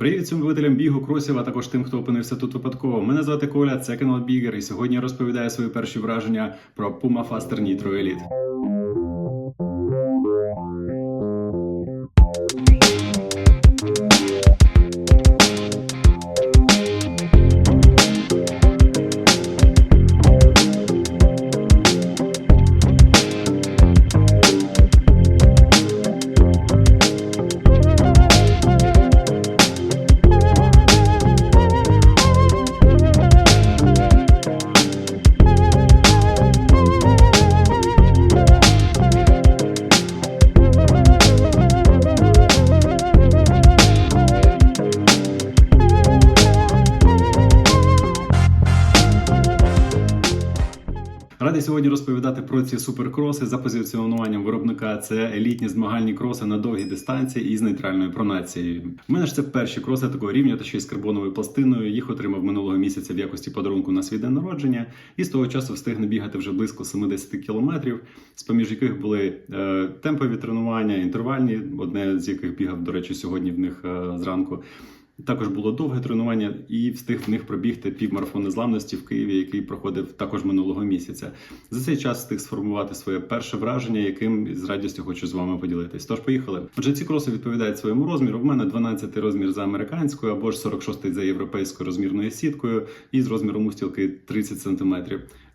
Привіт всім любителям бігу, кросів, а також тим, хто опинився тут випадково. Мене звати Коля, це канал Бігер, і сьогодні я розповідаю свої перші враження про Puma Faster Nitro Elite. Сьогодні розповідати про ці суперкроси за позиціонуванням виробника. Це елітні змагальні кроси на довгі дистанції із нейтральною пронацією. У мене ж це перші кроси такого рівня, та ще й з карбоновою пластиною. Їх отримав минулого місяця в якості подарунку на свій день народження, і з того часу встиг набігати вже близько 70 кілометрів, з поміж яких були е, темпові тренування, інтервальні, одне з яких бігав, до речі, сьогодні в них е, зранку. Також було довге тренування і встиг в них пробігти півмарафон незламності в Києві, який проходив також минулого місяця. За цей час встиг сформувати своє перше враження, яким з радістю хочу з вами поділитись. Тож поїхали. Отже, ці кроси відповідають своєму розміру. В мене 12 розмір за американською або ж 46 за європейською розмірною сіткою і з розміром устілки 30 см.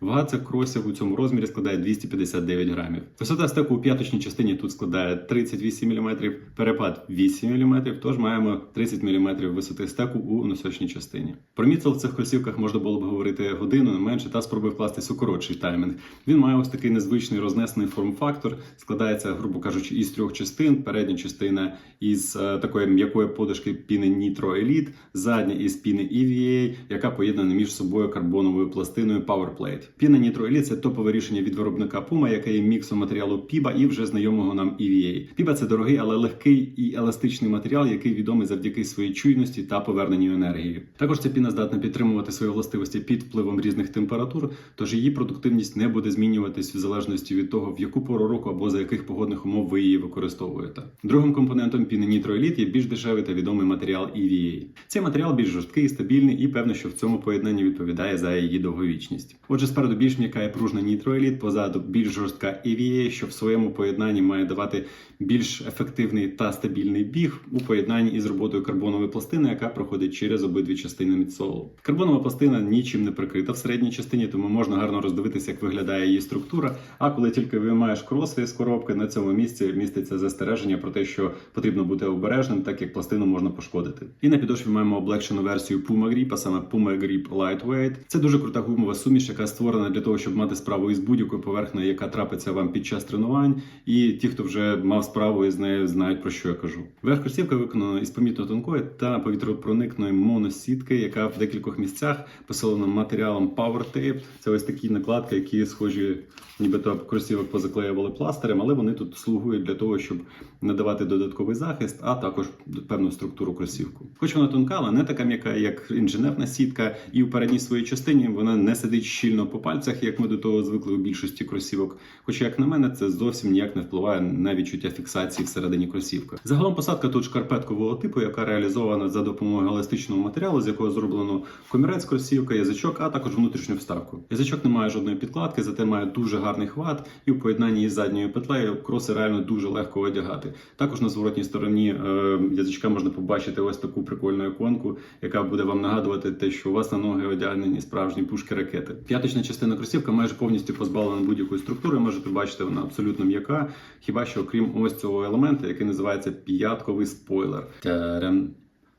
Вага цих кросів у цьому розмірі складає 259 грамів. Висота стеку у п'яточній частині тут складає 38 мм, перепад 8 мм, тож маємо 30 мм висоти стеку у носочній частині. Про міцел в цих кросівках можна було б говорити годину, не менше, та спроби вкластись у коротший таймінг. Він має ось такий незвичний рознесений форм-фактор, складається, грубо кажучи, із трьох частин. Передня частина із е, такої м'якої подушки піни Nitro Elite, задня із піни EVA, яка поєднана між собою карбоновою пластиною PowerPlate. Піна Elite – це топове рішення від виробника Puma, яке є міксом матеріалу PIBA і вже знайомого нам EVA. PIBA – це дорогий, але легкий і еластичний матеріал, який відомий завдяки своїй чуйності та поверненню енергії. Також ця піна здатна підтримувати свої властивості під впливом різних температур, тож її продуктивність не буде змінюватись в залежності від того, в яку пору року або за яких погодних умов ви її використовуєте. Другим компонентом піни Elite є більш дешевий та відомий матеріал EVA. Цей матеріал більш жорсткий стабільний, і певно, що в цьому поєднанні відповідає за її довговічність. Отже, спереду більш м'яка і пружна Nitro позаду більш жорстка EVA, що в своєму поєднанні має давати більш ефективний та стабільний біг у поєднанні із роботою карбонової пластини, яка проходить через обидві частини мідсолу. Карбонова пластина нічим не прикрита в середній частині, тому можна гарно роздивитися, як виглядає її структура. А коли тільки виймаєш кроси з коробки, на цьому місці міститься застереження про те, що потрібно бути обережним, так як пластину можна пошкодити. І на підошві маємо облегшену версію Puma Grip, а саме Puma Grip Lightweight. Це дуже крута гумова суміш, яка створена для того, щоб мати справу із будь-якою поверхнею, яка трапиться вам під час тренувань. І ті, хто вже мав справу із нею, знають про що я кажу. Верх кросівка виконана із помітно тонкої та повітропроникної моносітки, яка в декількох місцях посилена матеріалом Power Tape. Це ось такі накладки, які схожі, нібито кросівок позаклеювали пластирем, але вони тут слугують для того, щоб надавати додатковий захист, а також певну структуру кросівку. Хоч вона тонка, але не така м'яка, як інженерна сітка, і у передній своїй частині вона не сидить щільно по пальцях, як ми до того звикли у більшості кросівок. Хоча, як на мене, це зовсім ніяк не впливає на відчуття фіксації всередині кросівка. Загалом посадка тут шкарпеткового типу, яка реалізована за допомогою еластичного матеріалу, з якого зроблено комірець кросівка, язичок, а також внутрішню вставку. Язичок не має жодної підкладки, зате має дуже гарний хват, і у поєднанні із задньою петлею кроси реально дуже легко одягати. Також на зворотній стороні е, язичка можна побачити ось таку прикольну іконку, яка буде вам нагадувати те, що у вас на ноги одягнені справжні пушки ракети. П'яточна частина кросівка майже повністю позбавлена будь-якої структури. Можете бачити, вона абсолютно м'яка. Хіба що окрім ось цього елемента, який називається п'ятковий спойлер. Тарам,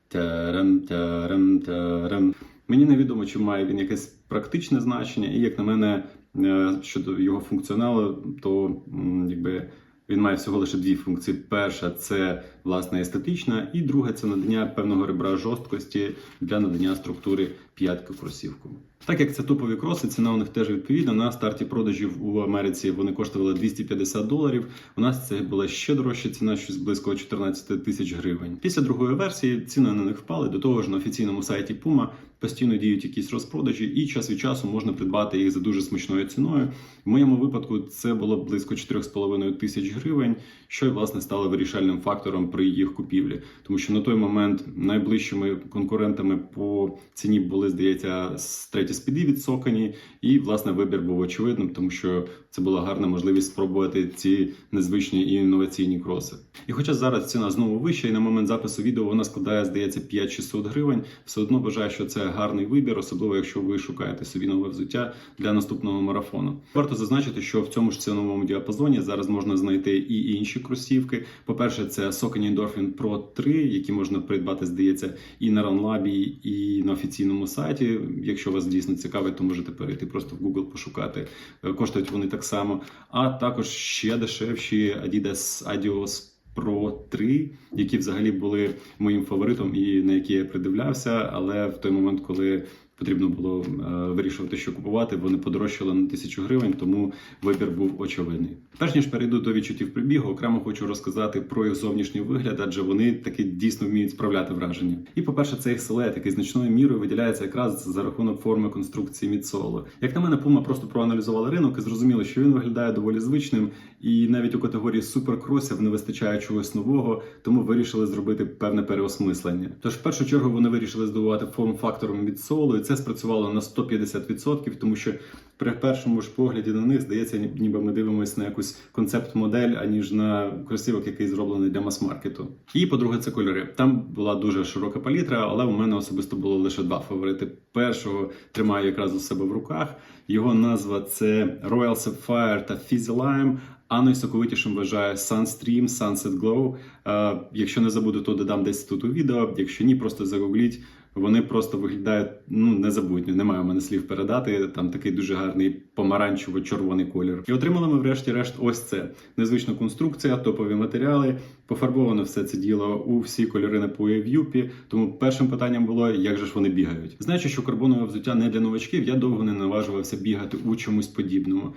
тарам, тарам, тарам. Мені невідомо, чи має він якесь практичне значення, і як на мене, е, щодо його функціоналу, то якби. Він має всього лише дві функції. Перша це власне естетична, і друга це надання певного ребра жорсткості для надання структури п'ятку кросівку. Так як це топові кроси, ціна у них теж відповідна. На старті продажів у Америці вони коштували 250 доларів. У нас це була ще дорожча ціна, щось близько 14 тисяч гривень. Після другої версії ціни на них впали. До того ж, на офіційному сайті Puma постійно діють якісь розпродажі, і час від часу можна придбати їх за дуже смачною ціною. В моєму випадку це було близько 4,5 тисяч гривень, що й власне стало вирішальним фактором при їх купівлі, тому що на той момент найближчими конкурентами по ціні були, здається, треті спіди відсокані, і власне вибір був очевидним, тому що це була гарна можливість спробувати ці незвичні і інноваційні кроси. І хоча зараз ціна знову вища, і на момент запису відео вона складає, здається, 5-600 гривень, все одно вважаю, що це гарний вибір, особливо якщо ви шукаєте собі нове взуття для наступного марафону. Варто зазначити, що в цьому ж ціновому діапазоні зараз можна знайти і інші кросівки. По-перше, це Saucony Endorphin Pro 3, які можна придбати, здається, і на RunLab, і на офіційному сайті. Якщо вас дійсно цікавить, то можете перейти просто в Google пошукати. Е, Коштують вони так само. А також ще дешевші Adidas Adios Pro 3, які взагалі були моїм фаворитом і на які я придивлявся, але в той момент, коли потрібно було е, вирішувати, що купувати, вони подорожчали на тисячу гривень, тому вибір був очевидний. Перш ніж перейду до відчуттів прибігу, окремо хочу розказати про їх зовнішній вигляд, адже вони таки дійсно вміють справляти враження. І, по-перше, це їх силует, який значною мірою виділяється якраз за рахунок форми конструкції мідсолу. Як на мене, Puma просто проаналізували ринок і зрозуміли, що він виглядає доволі звичним, і навіть у категорії суперкросів не вистачає чогось нового, тому вирішили зробити певне переосмислення. Тож, в першу чергу, вони вирішили здобувати форм-фактором мідсолу, і це спрацювало на 150%, тому що при першому ж погляді на них здається, ніби ми дивимося на якусь концепт-модель, аніж на кросівок, який зроблений для мас-маркету. І по-друге, це кольори. Там була дуже широка палітра, але у мене особисто було лише два фаворити. Першого тримаю якраз у себе в руках. Його назва це Royal Sapphire та Fizzy Lime, а найсоковитішим вважаю Sunstream Sunset Glow. Е, якщо не забуду, то додам десь тут у відео. Якщо ні, просто загугліть. Вони просто виглядають ну незабутньо. Немає у мене слів передати. Там такий дуже гарний помаранчево-червоний колір. І отримали ми, врешті-решт, ось це незвична конструкція, топові матеріали. Пофарбовано все це діло у всі кольори напої в юпі. Тому першим питанням було, як же ж вони бігають. Знаючи, що карбонове взуття не для новачків, я довго не наважувався бігати у чомусь подібному.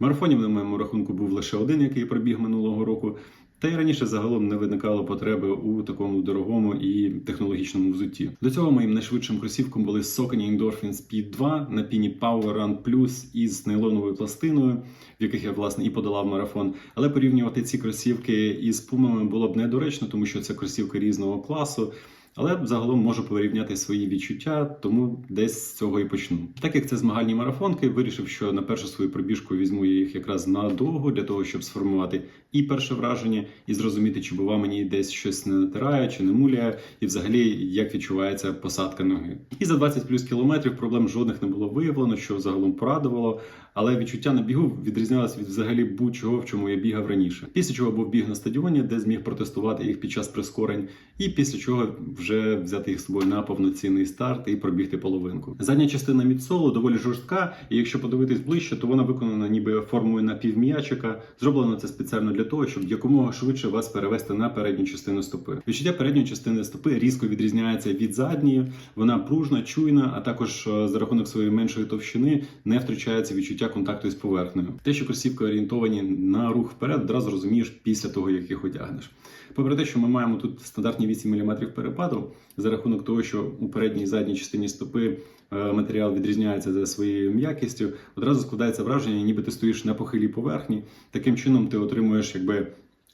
Марафонів на моєму рахунку був лише один, який пробіг минулого року. Та й раніше загалом не виникало потреби у такому дорогому і технологічному взутті. До цього моїм найшвидшим кросівком були Socony Endorphin Speed 2 на піні Power Run Plus із нейлоновою пластиною, в яких я власне і подолав марафон. Але порівнювати ці кросівки із пумами було б недоречно, тому що це кросівки різного класу. Але загалом можу порівняти свої відчуття, тому десь з цього і почну. Так як це змагальні марафонки, вирішив, що на першу свою пробіжку візьму я їх якраз надовго для того, щоб сформувати і перше враження, і зрозуміти, чи бува мені десь щось не натирає, чи не муляє, і взагалі як відчувається посадка ноги. І за 20 плюс кілометрів проблем жодних не було виявлено, що загалом порадувало. Але відчуття на бігу відрізнялось від взагалі будь-чого, в чому я бігав раніше. Після чого був біг на стадіоні, де зміг протестувати їх під час прискорень, і після чого вже взяти їх з собою на повноцінний старт і пробігти половинку. Задня частина мідсолу доволі жорстка, і якщо подивитись ближче, то вона виконана ніби формою напівм'ячика. Зроблено це спеціально для того, щоб якомога швидше вас перевести на передню частину стопи. Відчуття передньої частини стопи різко відрізняється від задньої. Вона пружна, чуйна, а також е, за рахунок своєї меншої товщини не втрачається відчуття контакту із поверхнею. Те, що кросівки орієнтовані на рух вперед, одразу розумієш після того, як їх одягнеш. Попри те, що ми маємо тут стандартні 8 мм перепаду, за рахунок того, що у передній і задній частині стопи е, матеріал відрізняється за своєю м'якістю, одразу складається враження, ніби ти стоїш на похилій поверхні. Таким чином ти отримуєш якби.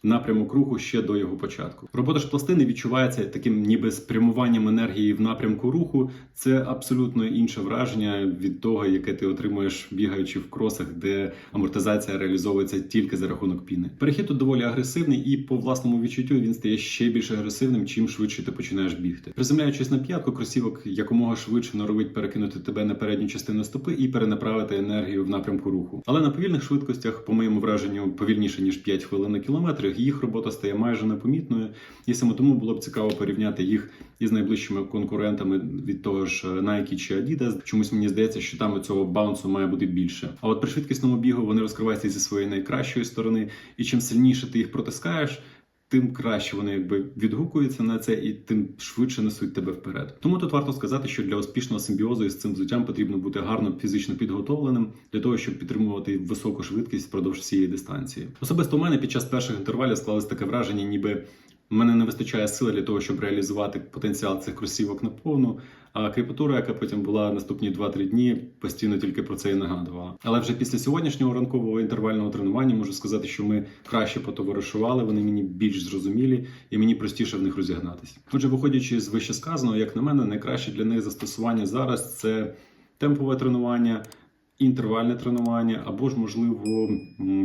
Напрямок руху ще до його початку. Робота ж пластини відчувається таким, ніби спрямуванням енергії в напрямку руху. Це абсолютно інше враження від того, яке ти отримуєш бігаючи в кросах, де амортизація реалізовується тільки за рахунок піни. Перехід тут доволі агресивний, і по власному відчуттю він стає ще більш агресивним, чим швидше ти починаєш бігти. Приземляючись на п'ятку, кросівок якомога швидше норовить перекинути тебе на передню частину стопи і перенаправити енергію в напрямку руху. Але на повільних швидкостях, по моєму враженню, повільніше ніж 5 хвилин на кілометр, їх робота стає майже непомітною, і саме тому було б цікаво порівняти їх із найближчими конкурентами від того ж Nike чи Adidas. Чомусь мені здається, що там цього баунсу має бути більше. А от при швидкісному бігу вони розкриваються зі своєї найкращої сторони, і чим сильніше ти їх протискаєш. Тим краще вони якби відгукуються на це і тим швидше несуть тебе вперед. Тому тут варто сказати, що для успішного симбіозу із цим взуттям потрібно бути гарно фізично підготовленим для того, щоб підтримувати високу швидкість впродовж всієї дистанції. Особисто у мене під час перших інтервалів склалось таке враження, ніби в мене не вистачає сили для того, щоб реалізувати потенціал цих кросівок наповну. А кріпатура, яка потім була наступні 2-3 дні, постійно тільки про це і нагадувала. Але вже після сьогоднішнього ранкового інтервального тренування можу сказати, що ми краще потоваришували, вони мені більш зрозумілі і мені простіше в них розігнатись. Отже, виходячи з вищесказаного, як на мене, найкраще для них застосування зараз це темпове тренування. Інтервальне тренування або ж, можливо,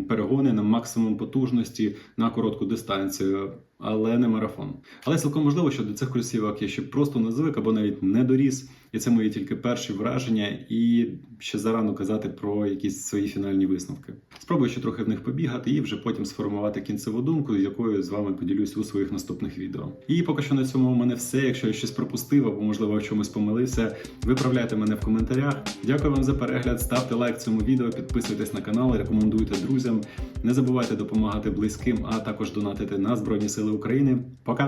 перегони на максимум потужності на коротку дистанцію, але не марафон. Але цілком можливо, що до цих кросівок я ще просто не звик або навіть не доріс, і це мої тільки перші враження, і ще зарано казати про якісь свої фінальні висновки. Спробую ще трохи в них побігати і вже потім сформувати кінцеву думку, з якою з вами поділюсь у своїх наступних відео. І поки що на цьому у мене все. Якщо я щось пропустив або можливо в чомусь помилився, виправляйте мене в коментарях. Дякую вам за перегляд. Ставте лайк цьому відео, підписуйтесь на канал, рекомендуйте друзям. Не забувайте допомагати близьким, а також донатити на Збройні Сили України. Пока!